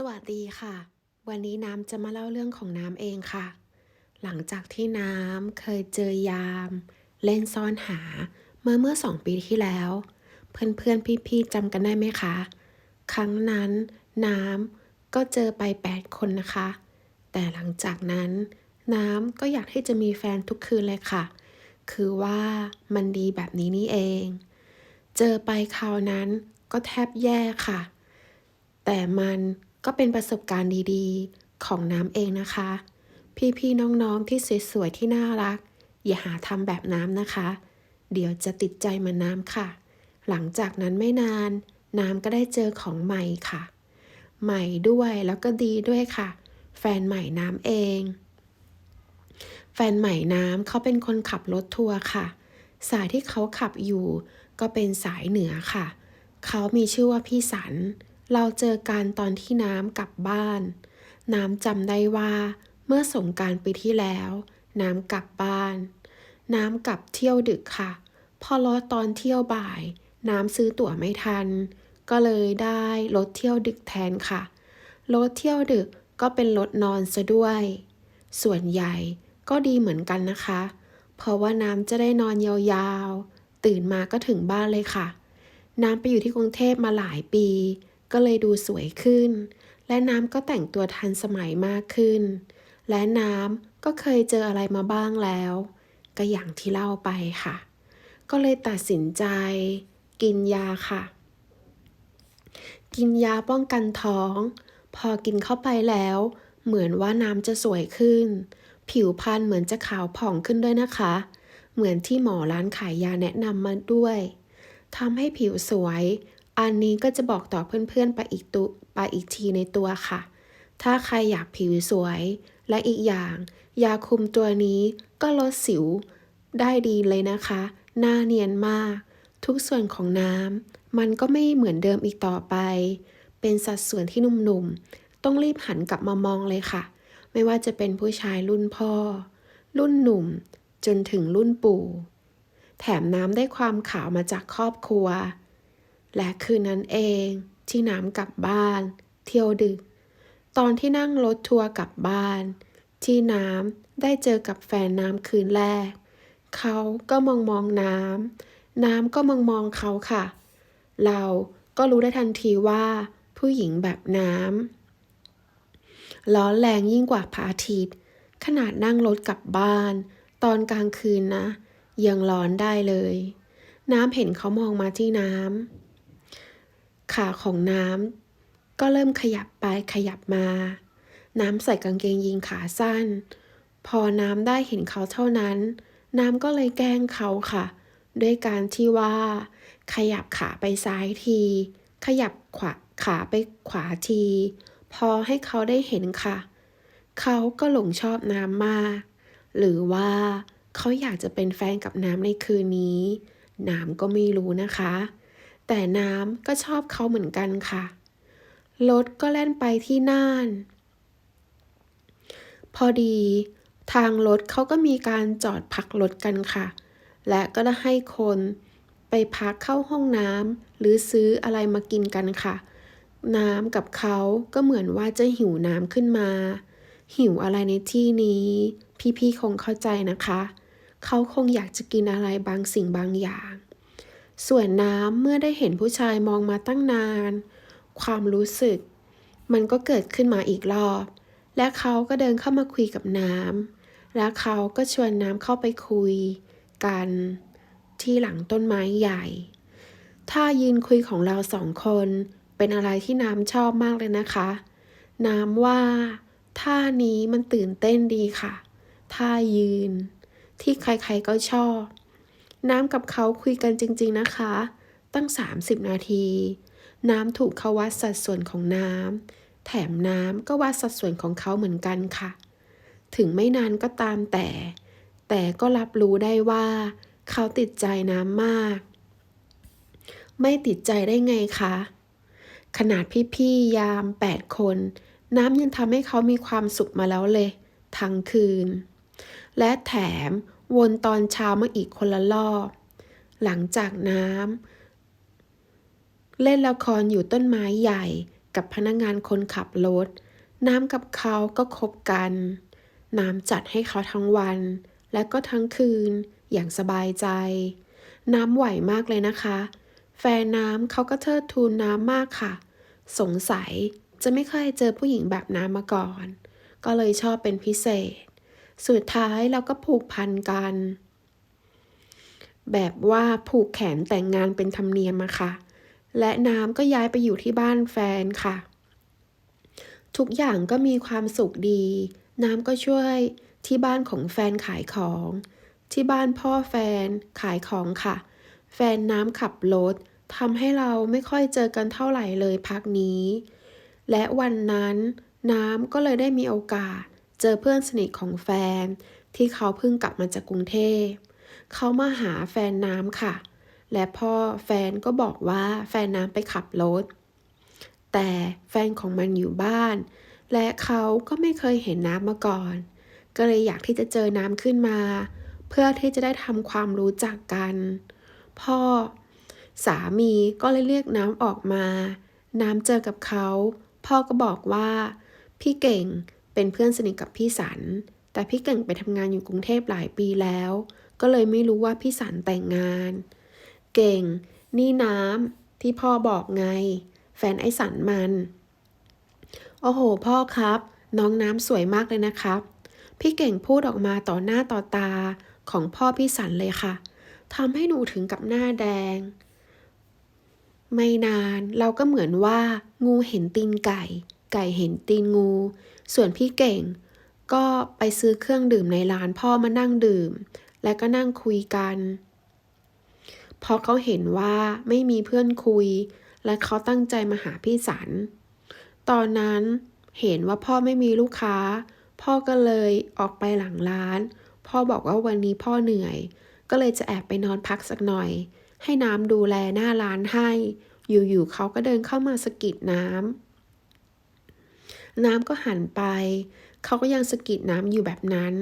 สวัสดีค่ะ วันนี้น้ำจะมาเล่าเรื่องของน้ำเองค่ะ หลังจากที่น้ำเคยเจอยาม เล่นซ่อนหา เมื่อเมื่อสองปีที่แล้ว เพื่อนๆพี่ๆจำกันได้ไหมคะ ครั้งนั้นน้ำก็เจอไปแปดคนนะคะ แต่หลังจากนั้น น้ำก็อยากที่จะมีแฟนทุกคืนเลยค่ะ คือว่ามันดีแบบนี้นี่เอง เจอไปคราวนั้นก็แทบแย่ค่ะ แต่มัน ก็เป็นประสบการณ์ดีๆ ของน้ำเองนะคะ พี่ๆน้องๆที่สวยๆที่น่ารัก อย่าหาทำแบบน้ำนะคะ เดี๋ยวจะติดใจมันน้ำค่ะ หลังจากนั้นไม่นาน น้ำก็ได้เจอของใหม่ค่ะ ใหม่ด้วยแล้วก็ดีด้วยค่ะ แฟนใหม่น้ำเอง แฟนใหม่น้ำเขาเป็นคนขับรถทัวร์ค่ะ สายที่เขาขับอยู่ก็เป็นสายเหนือค่ะ เขามีชื่อว่าพี่สัน เราเจอกันตอนที่น้ำกลับบ้าน น้ำจำได้ว่า เมื่อสงการปีที่แล้ว น้ำกลับบ้าน น้ำกลับเที่ยวดึกค่ะ พอรอตอนเที่ยวบ่าย น้ำซื้อตั๋วไม่ทัน ก็เลยได้รถเที่ยวดึกแทนค่ะ รถเที่ยวดึกก็เป็นรถนอนซะด้วย ส่วนใหญ่ก็ดีเหมือนกันนะคะ เพราะว่าน้ำจะได้นอนยาวๆ ตื่นมาก็ถึงบ้านเลยค่ะ น้ำไปอยู่ที่กรุงเทพมาหลายปี ก็เลยดูสวยขึ้น และน้ำก็แต่งตัวทันสมัยมากขึ้น และน้ำก็เคยเจออะไรมาบ้างแล้ว ก็อย่างที่เล่าไปค่ะ ก็เลยตัดสินใจ กินยาค่ะ กินยาป้องกันท้อง พอกินเข้าไปแล้ว เหมือนว่าน้ำจะสวยขึ้น ผิวพรรณเหมือนจะขาวผ่องขึ้นด้วยนะคะ เหมือนที่หมอร้านขายยาแนะนำมาด้วยทำให้ผิวสวย อันนี้ก็จะบอกต่อเพื่อนๆไปอีกตุไปอีกทีในตัวค่ะ ถ้าใครอยากผิวสวย และอีกอย่าง ยาคุมตัวนี้ก็ลดสิวได้ดีเลยนะคะ หน้าเนียนมาก ทุกส่วนของน้ำมันก็ไม่เหมือนเดิมอีกต่อไป เป็นสัดส่วนที่หนุ่มๆ ต้องรีบหันกลับมามองเลยค่ะ ไม่ว่าจะเป็นผู้ชายรุ่นพ่อ รุ่นหนุ่ม จนถึงรุ่นปู่ แถมน้ำได้ความขาวมาจากครอบครัว และคืนนั้นเองที่น้ำกลับบ้าน เที่ยวดึก ตอนที่นั่งรถทัวร์กลับบ้าน ที่น้ำได้เจอกับแฟนน้ำคืนแรก เขาก็มองมองน้ำน้ำก็มองมองเขาค่ะ เราก็รู้ได้ทันทีว่า ผู้หญิงแบบน้ำร้อนแรงยิ่งกว่าพระอาทิตย์ขนาดนั่งรถกลับบ้าน ตอนกลางคืนนะ ยังร้อนได้เลย น้ำเห็นเขามองมาที่น้ำ ขาของน้ำก็เริ่มขยับไปขยับมา น้ำใส่กางเกงยีนขาสั้น พอน้ำได้เห็นเขาเท่านั้น น้ำก็เลยแกล้งเขาค่ะ ด้วยการที่ว่า ขยับขาไปซ้ายที ขยับขวาขาไปขวาที พอให้เขาได้เห็นค่ะ เขาก็หลงชอบน้ำมาก หรือว่าเขาอยากจะเป็นแฟนกับน้ำในคืนนี้ น้ำก็ไม่รู้นะคะ แต่น้ำก็ชอบเขาเหมือนกันค่ะ รถก็แล่นไปที่น่าน พอดีทางรถเขาก็มีการจอดพักรถกันค่ะ และก็ได้ให้คนไปพักเข้าห้องน้ำหรือซื้ออะไรมากินกันค่ะ น้ำกับเขาก็เหมือนว่าจะหิวน้ำขึ้นมา หิวอะไรในที่นี้ พี่ๆคงเข้าใจนะคะ เขาคงอยากจะกินอะไรบางสิ่งบางอย่าง ส่วนน้ำเมื่อได้เห็นผู้ชายมองมาตั้งนาน ความรู้สึก มันก็เกิดขึ้นมาอีกรอบ และเขาก็เดินเข้ามาคุยกับน้ำและเขาก็ชวนน้ำเข้าไปคุย กัน ที่หลังต้นไม้ใหญ่ ถ้ายืนคุยของเราสองคน เป็นอะไรที่น้ำชอบมากเลยนะคะ น้ำว่าท่านี้มันตื่นเต้นดีค่ะ ท่ายืน ที่ใครๆก็ชอบ น้ำกับเขาคุยกันจริงๆนะคะ ตั้ง 30 นาที น้ำถูกเขาวัดสัดส่วนของน้ำแถมน้ำก็วัดสัดส่วนของเขาเหมือนกันค่ะ ถึงไม่นานก็ตามแต่ แต่ก็รับรู้ได้ว่า เขาติดใจน้ำมาก ไม่ติดใจได้ไงคะ ขนาดพี่ๆยาม 8 คน น้ำยังทำให้เขามีความสุขมาแล้วเลย ทั้งคืน และแถม วนตอนเช้ามาอีกคนละรอบ หลังจากน้ำเล่นละครอยู่ต้นไม้ใหญ่กับพนักงานคนขับรถ น้ำกับเขาก็คบกัน น้ำจัดให้เขาทั้งวัน และก็ทั้งคืนอย่างสบายใจ น้ำไหวมากเลยนะคะ แฟนน้ำเขาก็เทิดทูนน้ำมากค่ะ สงสัยจะไม่เคยเจอผู้หญิงแบบน้ำมาก่อน ก็เลยชอบเป็นพิเศษ สุดท้ายเราก็ผูกพันกัน แบบว่าผูกแขนแต่งงานเป็นธรรมเนียมอะค่ะ และน้ำก็ย้ายไปอยู่ที่บ้านแฟนค่ะ ทุกอย่างก็มีความสุขดี น้ำก็ช่วยที่บ้านของแฟนขายของ ที่บ้านพ่อแฟนขายของค่ะ แฟนน้ำขับรถทำให้เราไม่ค่อยเจอกันเท่าไหร่เลยพักนี้ และวันนั้นน้ำก็เลยได้มีโอกาส เจอเพื่อนสนิทของแฟน ที่เขาเพิ่งกลับมาจากกรุงเทพ เขามาหาแฟนน้ำค่ะ และพ่อแฟนก็บอกว่าแฟนน้ำไปขับรถ แต่แฟนของมันอยู่บ้าน และเขาก็ไม่เคยเห็นน้ำมาก่อน ก็เลยอยากที่จะเจอน้ำขึ้นมา เพื่อที่จะได้ทำความรู้จักกัน พ่อสามีก็เลยเรียกน้ำออกมา น้ำเจอกับเขา พ่อก็บอกว่า พี่เก่ง เป็นเพื่อนสนิทกับพี่สัน แต่พี่เก่งไปทำงานอยู่กรุงเทพหลายปีแล้ว ก็เลยไม่รู้ว่าพี่สันแต่งงาน เก่ง นี่น้ำที่พ่อบอกไง แฟนไอ้สันมัน โอ้โห พ่อครับ น้องน้ำสวยมากเลยนะครับ พี่เก่งพูดออกมาต่อหน้าต่อตาของพ่อพี่สันเลยค่ะทำให้หนูถึงกับหน้าแดง ไม่นานเราก็เหมือนว่า งูเห็นตีนไก่ ไก่เห็นตีนงู ส่วนพี่เก่ง ก็ไปซื้อเครื่องดื่มในร้านพ่อมานั่งดื่ม และก็นั่งคุยกันเพราะเขาเห็นว่าไม่มีเพื่อนคุย และเขาตั้งใจมาหาพี่สัน ตอนนั้นเห็นว่าพ่อไม่มีลูกค้า พ่อก็เลยออกไปหลังร้าน พ่อบอกว่าวันนี้พ่อเหนื่อย ก็เลยจะแอบไปนอนพักสักหน่อย ให้น้ำดูแลหน้าร้านให้ อยู่ๆเขาก็เดินเข้ามาสะกิดน้ำ น้ำก็หันไป เขาก็ยังสะกิดน้ำอยู่แบบนั้น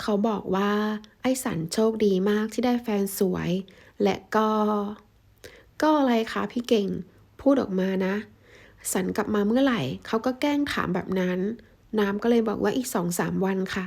เขาบอกว่าไอ้สันโชคดีมากที่ได้แฟนสวย และก็ ก็อะไรคะพี่เก่ง พูดออกมานะ สันกลับมาเมื่อไหร่ เขาก็แกล้งถามแบบนั้น น้ำก็เลยบอกว่าอีกสองสามวันค่ะ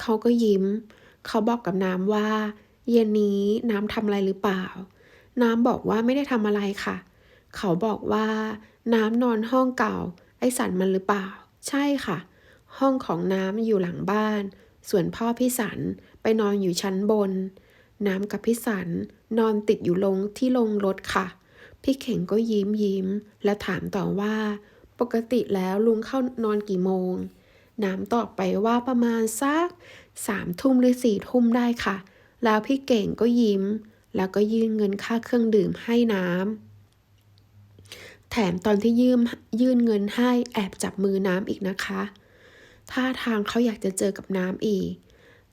เขาก็ยิ้ม เขาบอกกับน้ำว่า เย็นนี้น้ำทำอะไรหรือเปล่า น้ำบอกว่าไม่ได้ทำอะไรค่ะ เขาบอกว่าน้ำนอนห้องเก่าไอ้สันมันหรือเปล่า ใช่ค่ะ ห้องของน้ำอยู่หลังบ้าน ส่วนพ่อพี่สันไปนอนอยู่ชั้นบน น้ำกับพี่สันนอนติดอยู่ลงที่ลงรถค่ะ พี่เข่งก็ยิ้มยิ้ม และถามต่อว่า ปกติแล้วลุงเข้านอนกี่โมง น้ำตอบไปว่าประมาณสักสามทุ่มหรือสี่ทุ่มได้ค่ะ แล้วพี่เก่งก็ยิ้ม แล้วก็ยื่นเงินค่าเครื่องดื่มให้น้ำ ถมตอนที่ยืมยื่นเงินให้แอบจับมือน้ำอีกนะคะท่าทางเขาอยากจะเจอกับน้ำอีก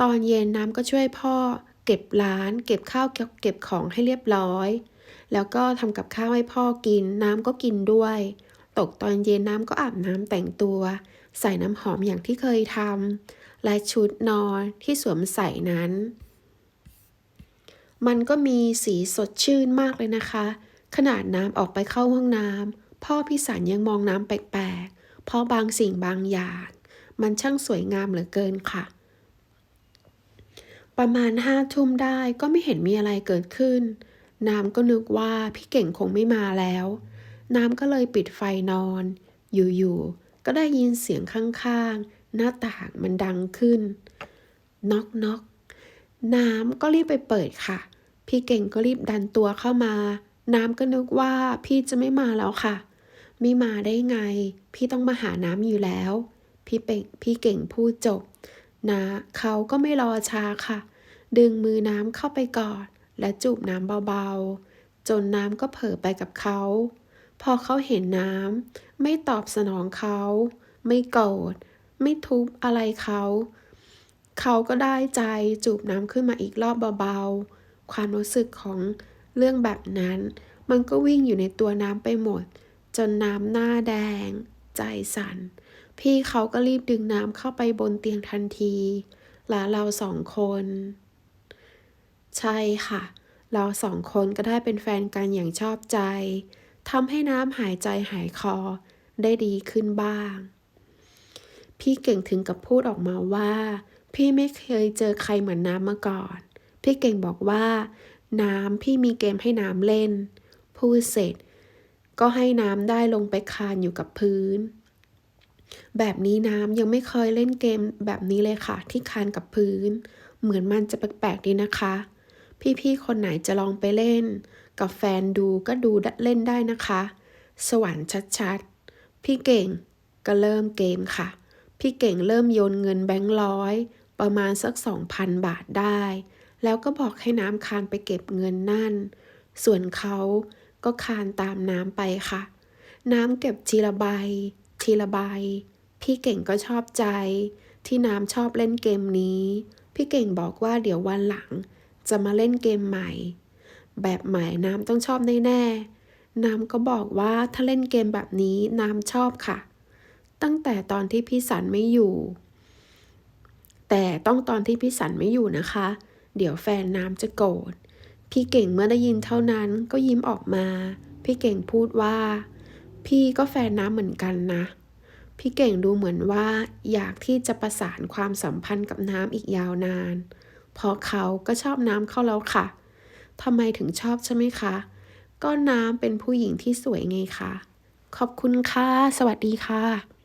ตอนเย็นน้ำก็ช่วยพ่อ เก็บร้าน เก็บข้าวเก็บของให้เรียบร้อย แล้วก็ทำกับข้าวให้พ่อกิน น้ำก็กินด้วย ตกตอนเย็นน้ำก็อาบน้ำแต่งตัว ใส่น้ำหอมอย่างที่เคยทำและชุดนอนที่สวมใส่นั้น มันก็มีสีสดชื่นมากเลยนะคะ ขนาดน้ำออกไปเข้าห้องน้ำพ่อพี่สันยังมองน้ำแปลกๆ เพราะบางสิ่งบางอย่าง มันช่างสวยงามเหลือเกินค่ะ ประมาณห้าทุ่มได้ก็ไม่เห็นมีอะไรเกิดขึ้น น้ำก็นึกว่าพี่เก่งคงไม่มาแล้ว น้ำก็เลยปิดไฟนอน อยู่ๆ ก็ได้ยินเสียงข้างๆ หน้าต่างมันดังขึ้น น็อกน็อกน้ำก็รีบไปเปิดค่ะ พี่เก่งก็รีบดันตัวเข้ามา น้ำก็นึกว่าพี่จะไม่มาแล้วค่ะ ไม่มาได้ไง พี่ต้องมาหาน้ำอยู่แล้ว พี่เป็งพี่เก่งพูดจบ นะเขาก็ไม่รอช้าค่ะ ดึงมือน้ำเข้าไปกอด และจูบน้ำเบาๆ จนน้ำก็เผลอไปกับเขา พอเขาเห็นน้ำไม่ตอบสนองเขา ไม่โกรธไม่ทุบอะไรเขา เขาก็ได้ใจจูบน้ำขึ้นมาอีกรอบเบาๆ ความรู้สึกของ เรื่องแบบนั้น มันก็วิ่งอยู่ในตัวน้ำไปหมด จนน้ำหน้าแดง ใจสั่น พี่เขาก็รีบดึงน้ำเข้าไปบนเตียงทันที และเราสองคน ใช่ค่ะ เราสองคนก็ได้เป็นแฟนกันอย่างชอบใจทำให้น้ำหายใจหายคอได้ดีขึ้นบ้าง พี่เก่งถึงกับพูดออกมาว่า พี่ไม่เคยเจอใครเหมือนน้ำมาก่อน พี่เก่งบอกว่า น้ำพี่มีเกมให้น้ำเล่น พูดเสร็จ ก็ให้น้ำได้ลงไปคานอยู่กับพื้น แบบนี้น้ำยังไม่เคยเล่นเกมแบบนี้เลยค่ะ ที่คานกับพื้น เหมือนมันจะแปลกๆดีนะคะ พี่ๆคนไหนจะลองไปเล่น กับแฟนดูก็ดูเล่นได้นะคะ สวรรค์ชัดๆ พี่เก่งก็เริ่มเกมค่ะ พี่เก่งเริ่มโยนเงินแบงค์ร้อยประมาณสักสองพันบาทได้ แล้วก็บอกให้น้ำคานไปเก็บเงินนั่น ส่วนเขาก็คานตามน้ำไปค่ะ น้ำเก็บทีละใบ ทีละใบ พี่เก่งก็ชอบใจ ที่น้ำชอบเล่นเกมนี้ พี่เก่งบอกว่าเดี๋ยววันหลัง จะมาเล่นเกมใหม่ แบบใหม่น้ำต้องชอบแน่ๆ น้ำก็บอกว่าถ้าเล่นเกมแบบนี้น้ำชอบค่ะ ตั้งแต่ตอนที่พี่สันไม่อยู่ แต่ต้องตอนที่พี่สันไม่อยู่นะคะ เดี๋ยวแฟนน้ำจะโกรธ พี่เก่งเมื่อได้ยินเท่านั้นก็ยิ้มออกมา พี่เก่งพูดว่า พี่ก็แฟนน้ำเหมือนกันนะ พี่เก่งดูเหมือนว่า อยากที่จะประสานความสัมพันธ์กับน้ำอีกยาวนาน เพราะเขาก็ชอบน้ำเข้าแล้วค่ะทำไมถึงชอบใช่ไหมคะ ก็น้ำเป็นผู้หญิงที่สวยไงคะ ขอบคุณค่ะ สวัสดีค่ะ